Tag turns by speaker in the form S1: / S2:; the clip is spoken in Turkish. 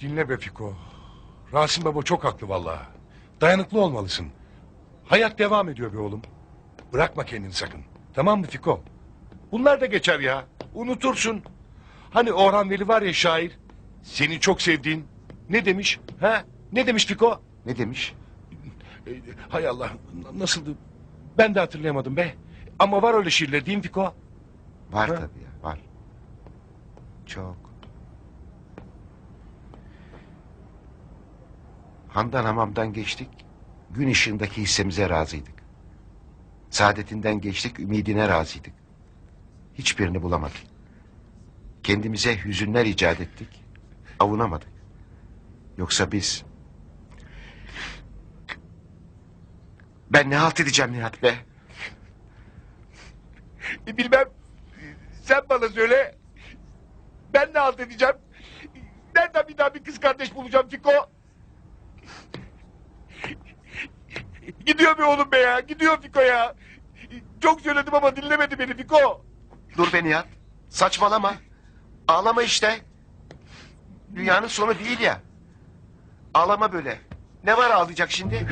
S1: Dinle be Fiko. Rasim Baba çok haklı vallahi. Dayanıklı olmalısın. Hayat devam ediyor be oğlum. Bırakma kendini sakın. Tamam mı Fiko? Bunlar da geçer ya. Unutursun. Hani Orhan Veli var ya şair. Senin çok sevdiğin. Ne demiş? Ha? Ne demiş Fiko?
S2: Ne demiş?
S1: E, hay Allah. Nasıldı? Ben de hatırlayamadım be. Ama var öyle şiirler değil mi Fiko?
S2: Var
S1: Ha?
S2: tabii ya var. Çok. Handan hamamdan geçtik. Gün ışığındaki hissemize razıydık. Saadetinden geçtik, ümidine razıydık. Hiçbirini bulamadık. Kendimize hüzünler icat ettik. Avunamadık. Yoksa biz... Ben ne halt edeceğim Nihat be?
S1: E, bilmem. Sen bana söyle. Ben ne halt edeceğim? Nereden bir daha bir kız kardeş bulacağım Fiko? Gidiyor be oğlum be ya. Gidiyor Fiko ya. Çok söyledim ama dinlemedi beni Fiko.
S2: Dur be Nihat. Saçmalama. Ağlama işte. Dünyanın sonu değil ya. Ağlama böyle. Ne var ağlayacak şimdi?